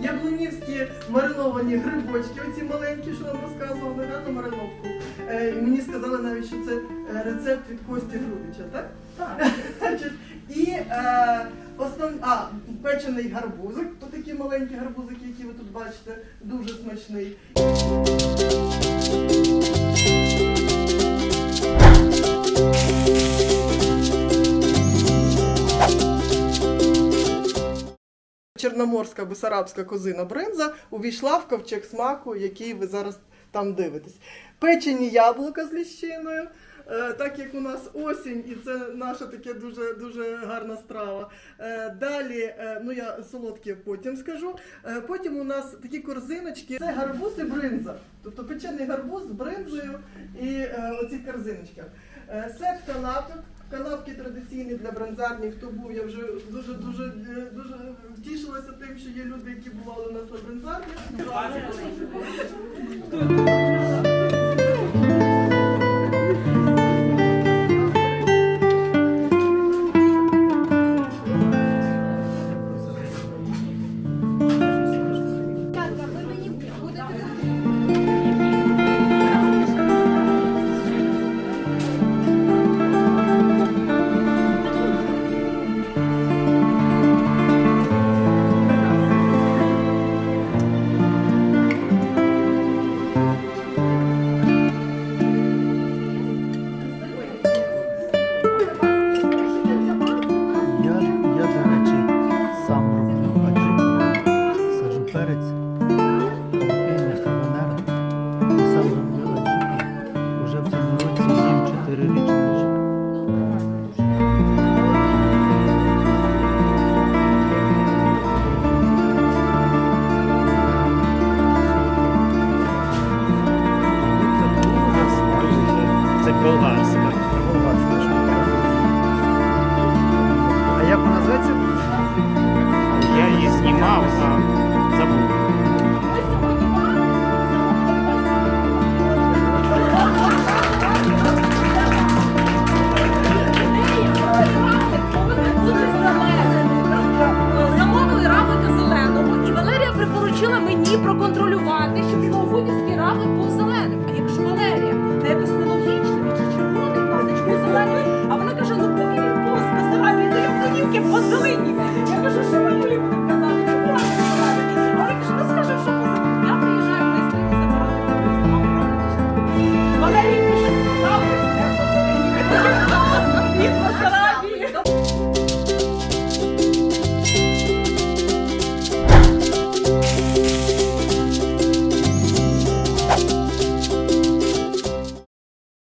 яблунівські мариновані грибочки, оці маленькі, що нам розказували да, на мариновку. Е, і мені сказали навіть, що це е, рецепт від Кості Грудича, так? Так. І е, основ... а, печений гарбузик, то такі маленькі гарбузики, які ви тут бачите, дуже смачний. Чорноморська бесарабська козина бринза увійшла в ковчег смаку, який ви зараз там дивитесь. Печені яблука з ліщиною, е, так як у нас осінь, і це наша таке дуже дуже гарна страва. Е, Далі, е, ну я солодке потім скажу. Потім у нас такі корзиночки. Це гарбуз і бринза. Тобто печений гарбуз з бринзою і оці корзиночки. Сет канапок. Канапки традиційні для бронзарні, хто був, я вже дуже дуже дуже втішилася тим, що є люди, які бували на бронзарні. А забув. Замовили зеленого, і Валерія припоручила мені проконтролювати, щоб Славутівський равлик був зеленим. А я кажу, Валерія, це якось нелогічно,